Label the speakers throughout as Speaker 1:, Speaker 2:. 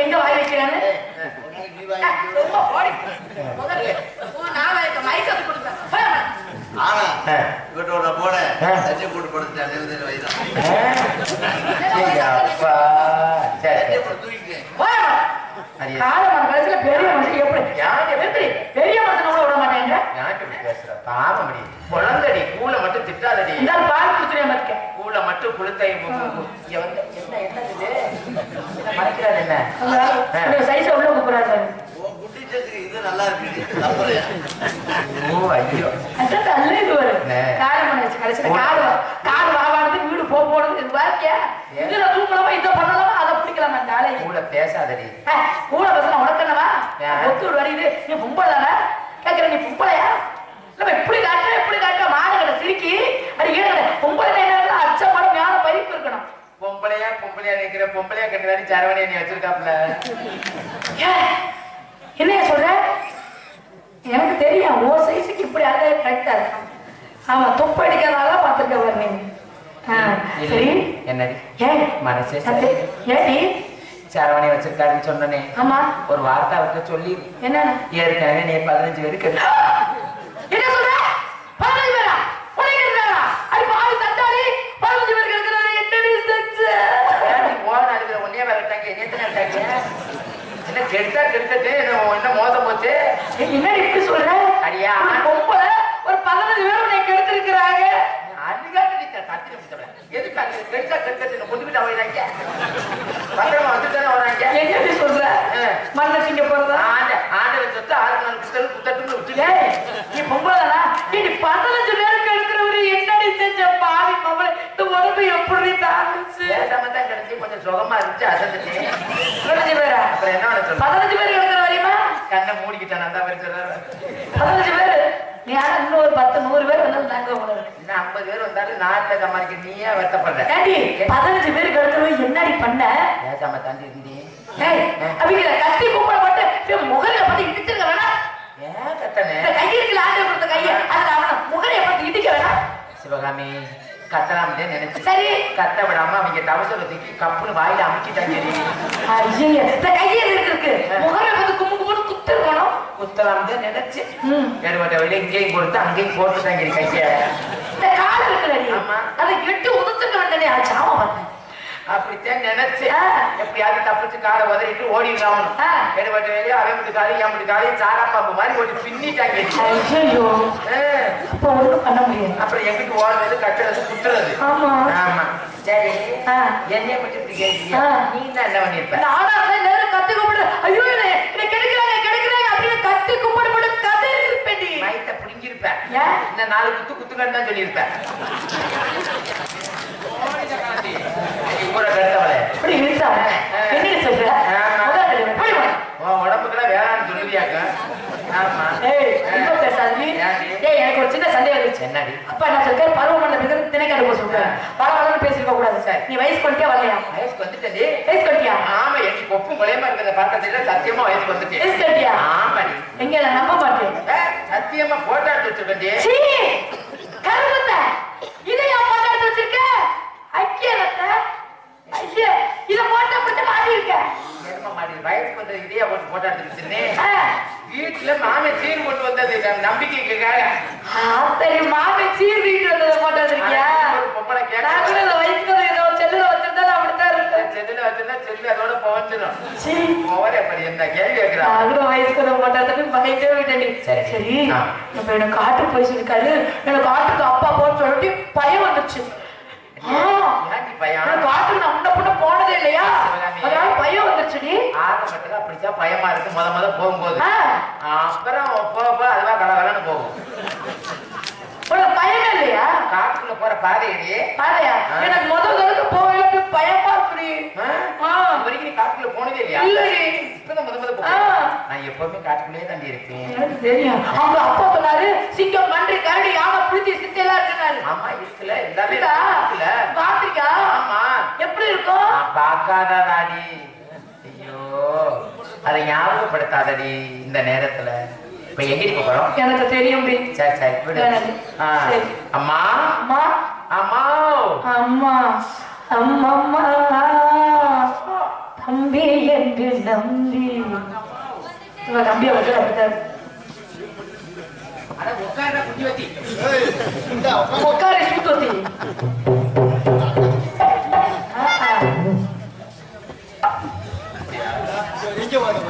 Speaker 1: எங்க வாய் வைக்கிறான்னு ரொம்ப போடி. முதல்ல நான் மைக்கத்து கொடுத்தேன்.
Speaker 2: ஆனா
Speaker 3: ஆ.
Speaker 2: இவட்ட ஒரு போனேன்
Speaker 3: ஆ.
Speaker 2: தண்ணி போட்டு படுத்துட்டேன் எழுபது வயதான்
Speaker 3: ஏய்,
Speaker 1: காலமான கடைசியில பெரிய மனுஷன் எப்படி? பெரிய மனுஷன் கூட விட மாட்டேங்க.
Speaker 3: யாண்டி இப்படி பேசுற? குழந்தைடி. கூலை மட்டும் திட்டாதடி.
Speaker 1: ஆள் பால் பாத்துக்க
Speaker 3: கூலை மட்டும் குளுத்தை இங்க வந்து என்ன என்ன இது மறைக்கிறாரு என்ன
Speaker 1: சைஸ உள்ள
Speaker 2: இது நல்லா இருக்கு.
Speaker 3: ஓ ஐயோ.
Speaker 1: நல்ல இது வரு
Speaker 3: நே.
Speaker 1: காலமான வச்சு கடைசியில காடு வா- காடு வாவானது வீடு போ போடுறது இது
Speaker 3: ஏன்?
Speaker 1: இதுல தூங்கலாமா இதை பண்ணலாமா? அதை பிடிக்கலாமா இந்த ஆளை.
Speaker 3: கூட பேசாதடி.
Speaker 1: கூட பசங்க உனக்கு என்னவா?
Speaker 3: ஏன்?
Speaker 1: ஒத்து விடு வரையுது நீ பொம்பளை தானே? கேட்கிற நீ பொம்பளையா? நம்ம இப்படி காட்டுற இப்படி காட்டுற மாடு கடை சிரிக்கி அது ஏன் பொம்பளை என்ன அச்சம் படம் மேல பறிப்பு இருக்கணும்.
Speaker 3: பொம்பளையா பொம்பளையா நிக்கிற பொம்பளையா கட்டுறாரு சரவணியா நீ வச்சிருக்காப்ல
Speaker 1: ஏன்? என்னைய சொல்ற? எனக்கு தெரியும் ஓ சைஸுக்கு இப்படி அழகா கரெக்டா இருக்கும் ஆமா துப்பு அடிக்கிறதால பார்த்துருக்க பாரு நீ. ஆ, சரி
Speaker 3: என்னடி? மனசே சரவணி வச்சிருக்காருன்னு சொன்னனே.
Speaker 1: ஆமா.
Speaker 3: ஒரு வார்த்தை அவர்கிட்ட சொல்லி
Speaker 1: என்ன
Speaker 3: ஏற்கனவே நீ பதினஞ்சு பேருக்கு
Speaker 1: என்ன சொல்ற? பதினஞ்சு பேரா? உனக்கு இருக்கிறாரா அது பாவி தட்டாளி. பதினஞ்சு பேருக்கு இருக்கிறாரு என்னடி செஞ்ச?
Speaker 3: ஓன அழுகிற ஒன்னே வரட்டாங்க நேரட்டாங்க என்ன கெடுத்தா கெடுத்தது என்ன என்ன மோசம் போச்சு?
Speaker 1: ஏய், என்னடி இப்படி சொல்ற?
Speaker 3: அடியா.
Speaker 1: ஒரு பதினஞ்சு பேர் உன்னை கெடுத்திருக்கிறாங்க.
Speaker 3: நிமிஷம் எதுக்கு அது கெடுத்தா கெடுத்தது கொண்டு விட்டு வராங்க பத்திரமா வந்து தானே வராங்க
Speaker 1: என்னடி சொல்ற
Speaker 3: ஆ.
Speaker 1: மண்ணை திங்க போறதா
Speaker 3: ஆண்ட ஆண்டவன் சொத்து ஆறு நாள்
Speaker 1: நீ பொம்பளைதானா? நீ பதினஞ்சு பேருக்கு எடுக்கிறவரு என்னடி செஞ்ச பாவி மவளே? இந்த உடம்பு எப்படி தாங்குச்சு?
Speaker 3: பேசாம தான் கிடைச்சி கொஞ்சம் சுகமா இருந்துச்சு அசந்துட்டேன்
Speaker 1: பதினஞ்சு பேரா?
Speaker 3: அப்புறம் என்ன
Speaker 1: பதினஞ்சு பேர் எடுக்கிற வரையுமா?
Speaker 3: கண்ணை மூடிக்கிட்டான் அந்த
Speaker 1: பதினஞ்சு பேரு. இன்னும் ஒரு பத்து, நூறு பேர் வந்தாலும் தாங்க போல.
Speaker 3: இன்னும் ஐம்பது பேர் வந்தாலும் நாட்டில் சமாளிக்க நீயே வருத்தப்படுற
Speaker 1: பதினஞ்சு பேருக்கு எடுக்கிறவரு என்னடி பண்ண?
Speaker 3: பேசாம தாண்டி இருந்தீ
Speaker 1: ஏய், அவங்கள கத்தி கும்பல போட்டு முகரைய பார்த்து இடிச்சிருக்க வேணாம்?
Speaker 3: ஏன் கத்தனே
Speaker 1: கை இருக்குல்ல, ஆண்டவன் கொடுத்த கையை, அதுல அவனை முகரைய பார்த்து இடிக்க வேணாம்?
Speaker 3: சிவகாமி கத்தலாம்னே நினைச்சு
Speaker 1: சரி
Speaker 3: கத்த விடாம அவங்க டவசரை தூக்கி கப்புன்னு வாயில அமுக்கிட்டாங்க
Speaker 1: ஐயே, இந்த கையை இருக்கு. முகரைய பார்த்து கும்பு கும்புன்னு குத்திருக்கணும்.
Speaker 3: குத்தலாம் தான் நினைச்சு
Speaker 1: ம்.
Speaker 3: எடுபட்ட வழியில இங்கேயும் கொடுத்து அங்கேயும் போட்டுட்டாங்க கைய
Speaker 1: இந்த கால் இருக்குல்லடி,
Speaker 3: ஆமா.
Speaker 1: அதை எட்டு உதுத்துக்க வேண்டியதே ஆச்சு. ஆமா.
Speaker 3: அப்படித்தான் நினைச்சு
Speaker 1: ஆ.
Speaker 3: எப்படியாவது தப்பிச்சு காலை உதறிட்டு ஓடிடலாம்
Speaker 1: ஆ.
Speaker 3: எடுபட்ட வேலையை அவன் வீட்டு காலையும் என் வீட்டு காலையும் சாரா பாம்பு மாதிரி ஓடி பின்னிட்டாங்க. அப்புறம் எங்கிட்டு ஓடுறது கட்டுறது குத்துறது
Speaker 1: ஆமா.
Speaker 3: ஆமா சரி
Speaker 1: ஆ.
Speaker 3: என்னைய பத்தி இப்படி கேட்கிறீங்க
Speaker 1: ஆ.
Speaker 3: நீ தான் என்ன பண்ணிருப்ப
Speaker 1: ஆடாத நேரம் கத்தி கும்பிடு. ஐயோ, என்னை கெடுக்கிறாங்க, கெடுக்கிறாங்க அப்படின்னு கத்தி கும்பிடு போட்டு கதறியிருப்பேன்டி.
Speaker 3: மயத்தை புடிங்கிருப்ப
Speaker 1: ஏன்?
Speaker 3: இன்னும் நாலு குத்து குத்துக்கன்னு தான் சொல்லியிருப்ப கருத்தவளே
Speaker 1: இப்படி இழுத்தா, என்னடி சொல்ற?
Speaker 3: உடம்புக்குலாம் சொல்லுவியாக்க? ஆமா.
Speaker 1: ஏய், ரொம்ப பேசாத? ஏய், எனக்கு ஒரு சின்ன சந்தேகம் இருந்துச்சு.
Speaker 3: என்னடி?
Speaker 1: அப்பா நான் சொல்றேன் பருவமண்டல மிகுந்த திணைக்காடு போக சொல்றேன் வர வரன்னு பேசிருக்க கூடாது
Speaker 3: சரி.
Speaker 1: நீ வயசு கொண்டியா வரலையா?
Speaker 3: வயசுக்கு வந்துட்டடி
Speaker 1: வயசு கொண்டியா
Speaker 3: ஆமா எனக்கு கொப்பும் குலையமா இருக்கிறத பார்த்ததுல சத்தியமா வயசுக்கு வந்துட்டேன்.
Speaker 1: வயசு கொண்டியா
Speaker 3: ஆமாடி.
Speaker 1: எங்க நான் நம்ப மாட்டேன்.
Speaker 3: சத்தியமா போட்டோ எடுத்து வச்சிருக்கேன்டி
Speaker 1: சீ கருமத்த இதை ஏன் போட்டோ எடுத்து வச்சிருக்க ஐக்கியரத்த ஐயே இத போட்டோ போட்டு மாட்டி இருக்க
Speaker 3: எரும மாடி வயசுக்கு வந்தது வீட்டுல மாமே சீர் போட்டு வந்தது நம் நம்பிக்கைக்காக.
Speaker 1: ஆத்தடி மாமி சீர் வீட்டு வந்தத போட்டோ வச்சிருக்கியா
Speaker 3: ஒரு பொம்பளை
Speaker 1: நான்
Speaker 3: கேட்க
Speaker 1: கூட இந்த வயசுக்கு வந்து ஏதோ செல்லுல வச்சிருந்தா நான் அப்படித்தான் இருப்பேன்.
Speaker 3: செல்லுல வச்சிருந்தா செல்லு அதோட பவச்சிடும்
Speaker 1: சீ.
Speaker 3: போவரே அப்படி என்ன கேள்வி கேட்கிறான்
Speaker 1: அவ்வளோ வயசுக்கு வந்து போட்டாதான் பயந்தே விட்டேன்
Speaker 3: சரி.
Speaker 1: சரி. எனக்கு காட்டுக்கு போய் சொல்லிருக்காரு எனக்கு காட்டுக்கு அப்பா போன்னு சொல்லிட்டு பயம் வந்துச்சு
Speaker 3: பயம்.
Speaker 1: காட்டுக்கு நான் பின்ன போனதே இல்லையா. அதனால பயம் வந்துச்சுடி
Speaker 3: ஆரம்பத்துல அப்படித்தான் பயமா இருக்கு. முத முத போகும்போது. அப்புறம் போக போக அதுவா கலகலன்னு போகும்.
Speaker 1: உனக்கு பயமே இல்லையா?
Speaker 3: காட்டுக்குள்ள போற பாதையடி
Speaker 1: பாதையா. எனக்கு முதல் தடவை போகல பயமா இருக்குடி
Speaker 3: வரைக்கும் நீ காட்டுக்குள்ள போனதே இல்லையா?
Speaker 1: இல்லடி
Speaker 3: இப்பதான் முத முத நான் எப்பவுமே காட்டுக்குள்ளேயே தாண்டி
Speaker 1: எனக்கு தெரியும். அவங்க அப்பா சொன்னாரு சிங்கம் மன்றி கரடி யானை புளித்தி சித்தையெல்லாம் இருக்குனாரு
Speaker 3: ஆமா இருக்குல்ல. எல்லாமே
Speaker 1: பாத்திருக்கா?
Speaker 3: ஆமா.
Speaker 1: எப்படி இருக்கும்
Speaker 3: நான் பார்க்காதடாடி ஐயோ அதை ஞாபகப்படுத்தாதடி இந்த நேரத்துல.
Speaker 4: இப்ப எங்க போறோம்?
Speaker 1: எனக்கு தெரியும்.
Speaker 4: சரி சரி விடு.
Speaker 1: எனக்கு.
Speaker 4: ஆ.
Speaker 1: சரி.
Speaker 4: அம்மா?
Speaker 1: அம்மா?
Speaker 4: அம்மா.
Speaker 1: அம்மா. அம்மம்மா. தம்பி என்று நம்பி. இவ தம்பியை வந்து அப்படிதான்
Speaker 4: அட உட்கார்ற குட்டி வத்தி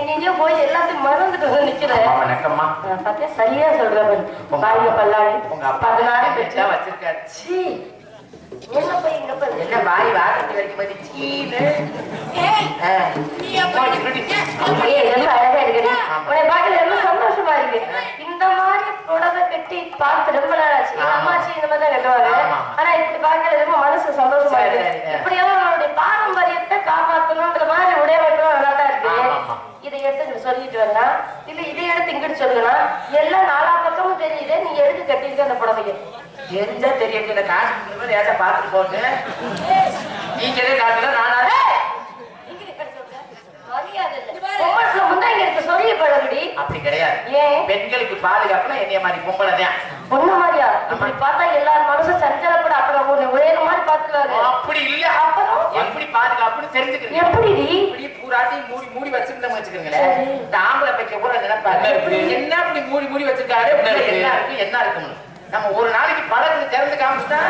Speaker 3: எங்கெங்கயோ போய் எல்லாத்தையும் மறந்துட்டு வந்து நிக்கிறேன்.
Speaker 4: வணக்கம்மா
Speaker 3: பார்த்தேன் சரியா சொல்றேன் பாருங்க பல்லாடி.
Speaker 4: உங்க அப்பா பதினாறு பெற்றா வச்சிருக்காரு.
Speaker 3: சீ. என்ன போய் இங்க போய்
Speaker 4: என்ன வாய் வாரண்டி வரைக்கும் மாதிரி சீனு. ஆ. போய் இப்படி.
Speaker 3: ஏய், ரொம்ப அழகா இருக்கு
Speaker 4: ஆமா.
Speaker 3: உன்னை பார்க்கல ரொம்ப சந்தோஷமா இருக்கு. இந்த மாதிரி புடவை கட்டி பார்த்து ரொம்ப நாள் ஆச்சு. அம்மாச்சி இந்த மாதிரி தான் கட்டுவாங்க. ஆனா இப்படி பார்க்கல ரொம்ப மனசு சந்தோஷமா இருக்கு. இப்படியெல்லாம் நம்மளுடைய பாரம்பரியத்தை காப்பாத்தணும்ன்ற மாதிரி உடையமைப்பும் நல்லா தான் இருக்கு. இதை எடுத்து இங்க சொல்லிட்டு வரலாம் இல்ல இதை எடுத்து இங்கிட்டு சொல்லலாம் எல்லாம் நாலா பக்கமும் தெரியுது நீ எதுக்கு கட்டியிருக்க அந்த புடவைய?
Speaker 4: தெரிஞ்சா தெரியும் இந்த காசு கொடுக்குற மாதிரி ஏட்டா பார்த்துட்டு போங்க. நீங்களே காட்டுல நானா
Speaker 3: மரியாதை பொம்பளை முந்தாங்க எடுத்து சொல்லி பழகுடி.
Speaker 4: அப்படி கிடையாது.
Speaker 3: ஏன்?
Speaker 4: பெண்களுக்கு பாதுகாப்புனா என்னைய மாதிரி பொம்பளை தான்.
Speaker 3: மாதிரியா? இப்படி பார்த்தா எல்லார் மனசும் சஞ்சலப்பட அப்புறம் ஒண்ணு ஒரே மாதிரி
Speaker 4: பாத்துருவாரு
Speaker 3: அப்படி இல்ல.
Speaker 4: அப்புறம்?
Speaker 3: எப்படி பாதுகாப்புன்னு தெரிஞ்சுக்கிறீங்க.
Speaker 4: எப்படி
Speaker 3: இப்படி பூராட்டி மூடி மூடி வச்சிருந்தோம் வச்சுக்கோங்களேன். ஆம்பளை பைக்க கூட
Speaker 5: என்ன
Speaker 3: இப்படி? மூடி மூடி வச்சிருக்காரு?
Speaker 5: என்ன இருக்கு?
Speaker 3: என்ன இருக்கு? என்ன இருக்கும்னு. நம்ம ஒரு நாளைக்கு பழத்துல திறந்து காமிச்சுட்டா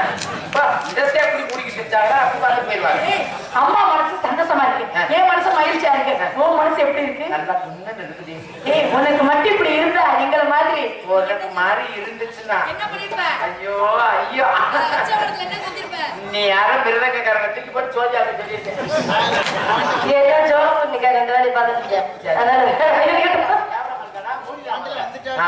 Speaker 3: இதத்தை எப்படி மூடிக்கிட்டு இருக்காங்களா? அப்படி பார்த்து போயிடுவாங்க.
Speaker 1: அம்மா மனசு சந்தோஷமா இருக்கு என் மனசு மகிழ்ச்சியா இருக்கு? உன் மனசு எப்படி இருக்கு?
Speaker 3: நல்லா புண்ணு இருக்குது
Speaker 1: ஏய் உனக்கு மட்டும் இப்படி இருந்தா எங்களை மாதிரி?
Speaker 3: உனக்கு மாதிரி இருந்துச்சுன்னா.
Speaker 6: என்ன பண்ணிருப்ப?
Speaker 3: ஐயோ ஐயோ. நீ யாரும் மிருதங்கக்காரங்க தூக்கி போட்டு சோஜாவை சொல்லியிருக்கேன்
Speaker 4: ஏதோ இன்னைக்கு ரெண்டு வேலையை பார்த்துட்டு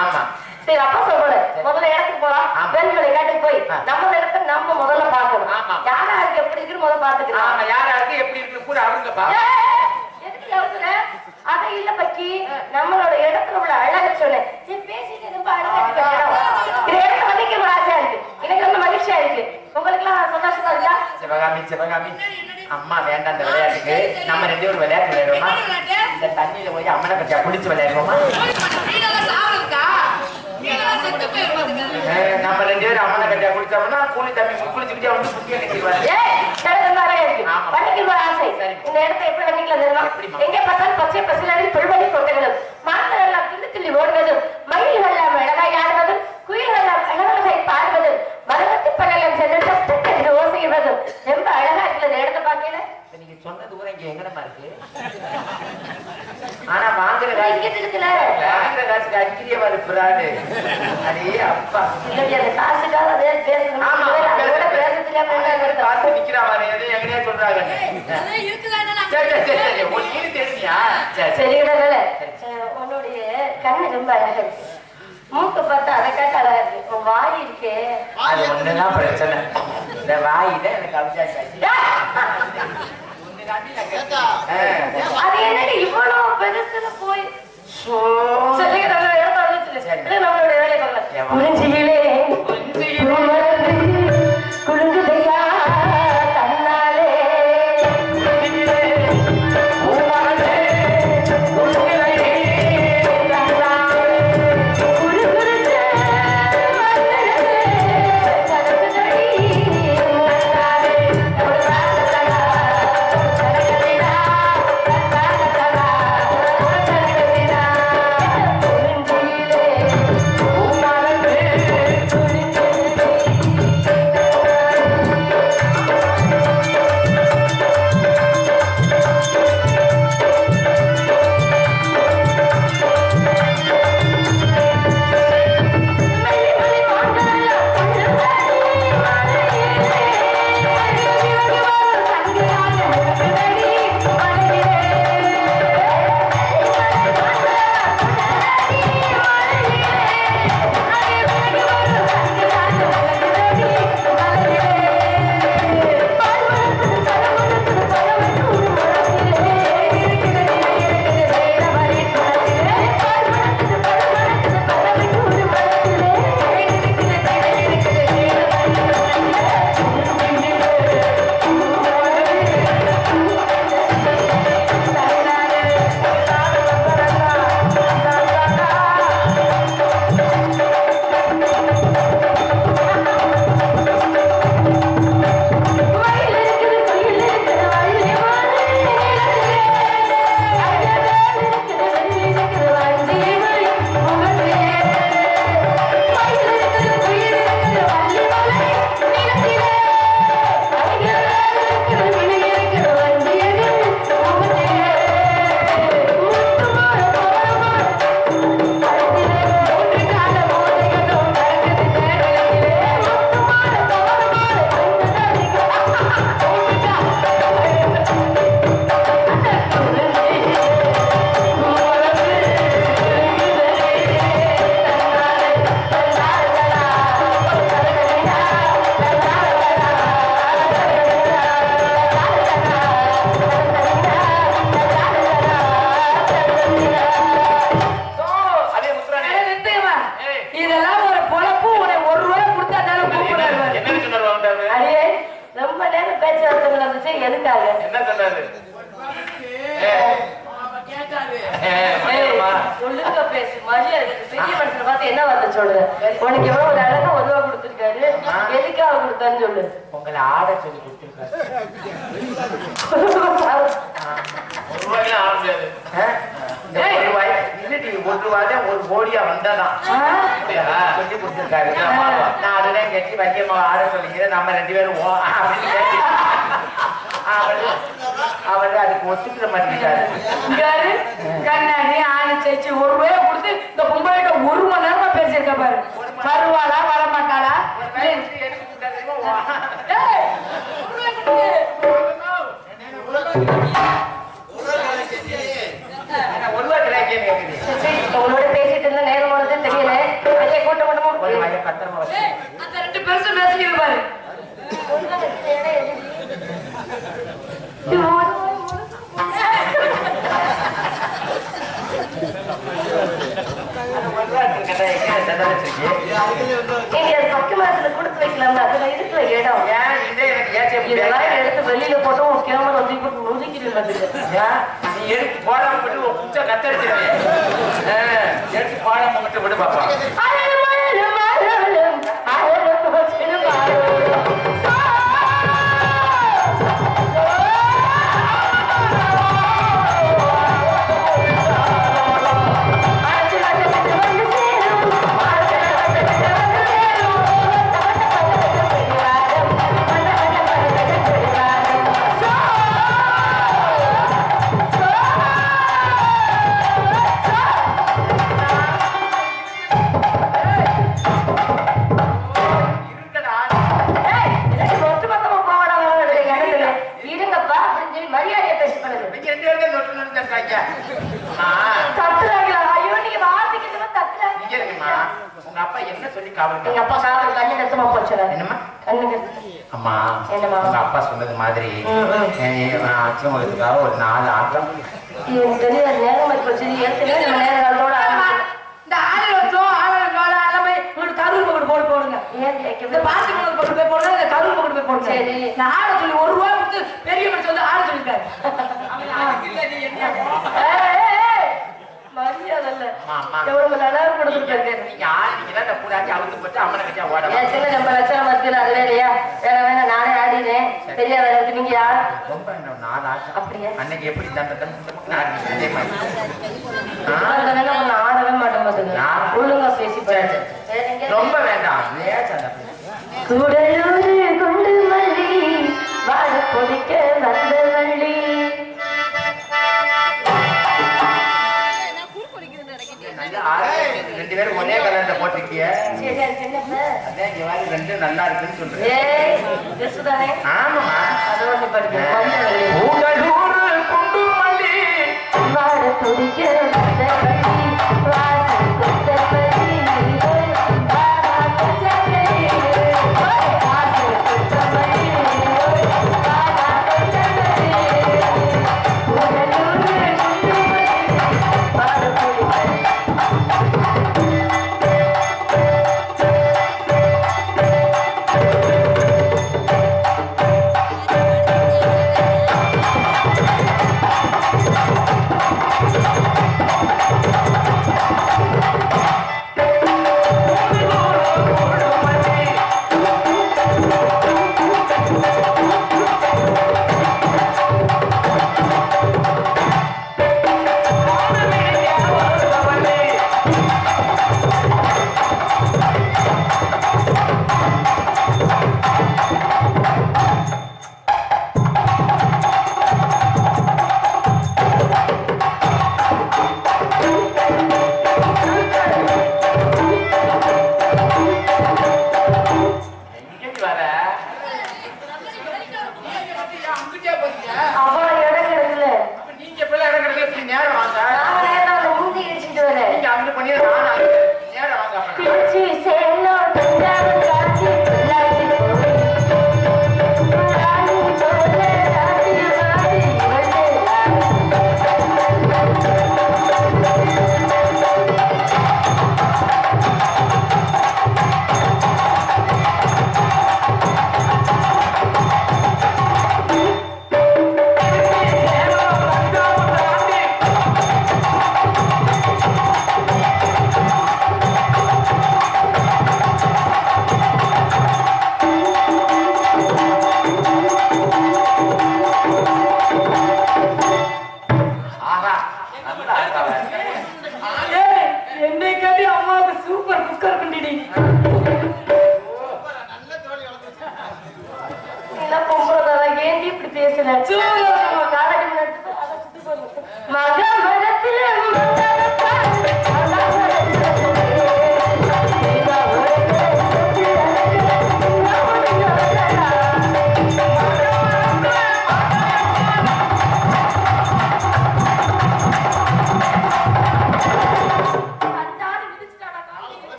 Speaker 3: ஆமா.
Speaker 4: சரி அப்பா சொல்றேன் முதல்ல இடத்துக்கு போலாம். வேல்களை காட்டுக்கு போய். நம்ம இடத்த நம்ம முதல்ல பார்க்கணும்.
Speaker 3: ஆமா.
Speaker 4: யாரா இருக்கு எப்படி இருக்குன்னு முதல்ல பாத்துக்கலாம்
Speaker 3: ஆமா யார் யாருக்கு எப்படி இருக்கு கூட அவங்க பா
Speaker 4: எதுக்கு அவசர அத இல்ல பக்கி. நம்மளோட இடத்துல உள்ள அழக சொன்னேன் பேசிட்டு ரொம்ப அழகா இருக்கு இடம். இந்த இடத்த வந்து ரொம்ப ஆசையா இருக்கு. எனக்கு ரொம்ப மகிழ்ச்சியா இருக்கு. உங்களுக்கு எல்லாம் சந்தோஷமா இருக்கா?
Speaker 3: சிவகாமி சிவகாமி. அம்மா வேண்டாம் இந்த விளையாட்டுக்கு. நம்ம ரெண்டு பேரும் விளையாட்டு விளையாடுவோமா? இந்த தண்ணியில போய் அம்மனை கட்டியா குளிச்சு விளையாடுவோமா? நம்ம ரெண்டு பேரும் அம்மனை கட்டியா குளிச்சோம்னா கூலி தம்பி குளிச்சுக்கிட்டே வந்து புத்திய
Speaker 4: ஒரு ஆசை. இந்த இடத்த எப்படி பண்ணிக்கலாம் தெரியுமா? எங்க பார்த்தாலும் பச்சை பசுலாடி புல்வெளி கொட்டைகளும் மான்கள் எல்லாம் துள்ளி துள்ளி ஓடுவதும் ஆடுவதும் பாடுவதும் மரகத்து சென்று ஓசைவதும் ரொம்ப அழகா இடத்த பார்க்கல
Speaker 3: நீங்க இங்க எங்கனமா இருக்கு? ஆனா வாங்குற காசு வாங்குற காசுக்கு அடிக்கிறிய வருப்புறாரு அடே அப்பா.
Speaker 4: காசுக்காக அதே பேசணும்.
Speaker 3: ஆமா
Speaker 4: அதோட பேச தெரியாம என்ன வருது?
Speaker 3: காசு நிக்கிறா பாரு எதையும் எங்கனையா சொல்றாங்க
Speaker 4: உன்னுடைய கண்ணு ரொம்ப அழகா இருக்கு. மூக்கு பார்த்தா அதை காட்ட அழகா இருக்கு. உன் வாய் இருக்கே.
Speaker 3: அது ஒண்ணுதான் பிரச்சனை. இந்த வாய் தான் எனக்கு
Speaker 4: பெருசுல போய்
Speaker 3: கோடியா வந்ததான் சொல்லி கொடுத்துருக்காரு. நான் அதுதான் கேட்டு வண்டியம்மா ஆட சொல்லிங்க நம்ம ரெண்டு பேரும் ஓ அப்படின்னு கேட்டு. அவரு அதுக்கு ஒத்துக்கிற மாட்டேங்கிறாரு
Speaker 1: கண்ணாடி ஆணி சேச்சு ஒரு ரூபாய கொடுத்து இந்த பொம்பளைகிட்ட ஒரு மணி நேரமா பேசியிருக்க பாரு. வருவாளா வரமாட்டாளா?
Speaker 3: ஒரு ரூபாய் கொடுத்து எனக்கு கொடுத்தாருன்னா, வா.
Speaker 1: ஏய், ஒரு ரூபாய் கொடுத்து.
Speaker 3: ஆனா ஒரு
Speaker 4: பேசிட்டு இருந்தா நேரம் போனதே தெரியல. ஐயா கூட்ட
Speaker 3: ஒரு
Speaker 4: மாட்டோமா
Speaker 3: ரூபாயை பத்திரமா
Speaker 1: அந்த ரெண்டு பெருசும் பேசிக்கிட்டு பாரு.
Speaker 3: ஒரு
Speaker 4: எடுத்து வெளியில போட்டு உன் கேமரா வந்து இப்ப
Speaker 3: ஏன்? நீ எடுத்து போடாம போட்டு ஒரு குச்சை எடுத்து போடாம மட்டும் விடு பாப்பா.
Speaker 1: கரூர் பக்கத்து போய் போடுங்க.
Speaker 4: சரி.
Speaker 1: நான் ஆட சொல்லி ஒரு ரூபாய் கொடுத்து பெரிய மனுஷன் வந்து
Speaker 3: அம்மா, அம்மா.
Speaker 4: எவ்வளவு நல்லா கொடுத்துருக்காரு.
Speaker 3: நீங்க ஆடினீங்கன்னா இந்த கூடாச்சி அவுத்து போட்டு அம்மனை கட்டியா ஓட
Speaker 4: சின்ன நம்ம லட்சணம் இருக்குல்ல அது வேலையா வேற வேணா தெரியாத நீங்க யார்?
Speaker 3: ரொம்ப
Speaker 4: அப்படியா?
Speaker 3: அன்னைக்கு எப்படி ஆடினீங்க அதே மாதிரி.
Speaker 4: ஆடவே மாட்டேன் பாத்துங்க
Speaker 3: நான்?
Speaker 4: ஒழுங்கா பேசி எங்க
Speaker 3: ரொம்ப வேண்டாம்.
Speaker 4: கூடலூர் குண்டு மல்லி வாழ பொடிக்க
Speaker 3: ரெண்டு பேரும் ஒரே கலர்ல போட்டிருக்கிய. அதான் இங்க வாரி ரெண்டு நல்லா இருக்குன்னு சொல்றேன். ஆமாமா
Speaker 4: வள்ளி
Speaker 3: கூடலூர் குண்டு மல்லி.
Speaker 4: வாழ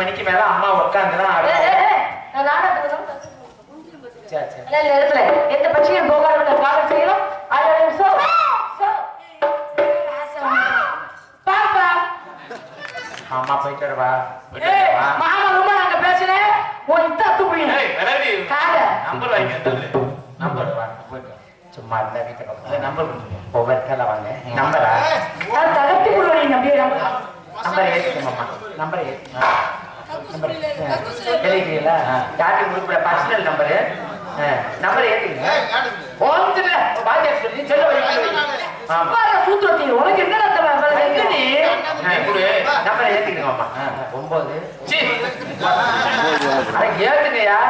Speaker 3: மணிக்கு மேல அம்மா
Speaker 4: நாடகத்துக்கு தான் நேரத்துல எந்த பட்சியும் போகாத காலம் செய்யணும். அதோட சோ சோ பாப்பா
Speaker 3: அம்மா போயிட்டு வரவா?
Speaker 1: மாமா ரொம்ப நாங்க பேசுனேன் உன் இத்தா
Speaker 3: விளையாடி.
Speaker 1: காத
Speaker 3: நம்பர் வாங்கி தரல. நம்பர் வாங்க, போயிட்டு வா. சும்மா இருந்தா வீட்டுக்கு நம்பர் கொடுங்க. ஒவ்வொரு கதை வாங்க. நம்பரா?
Speaker 1: அது தகர்த்து கொள்வீங்க அப்படியே
Speaker 3: நம்பர். நம்பர் சொல்லிருக்கீங்களா பர்சனல் நம்பரு நம்பர் ஏத்துங்க ஓந்துல சொல்லி செல்ல
Speaker 1: வரைக்கும் சூத்திரத்தை உனக்கு
Speaker 3: என்ன நம்பர் ஏத்துக்கணும்மா ஒன்பது ஏத்துங்கயா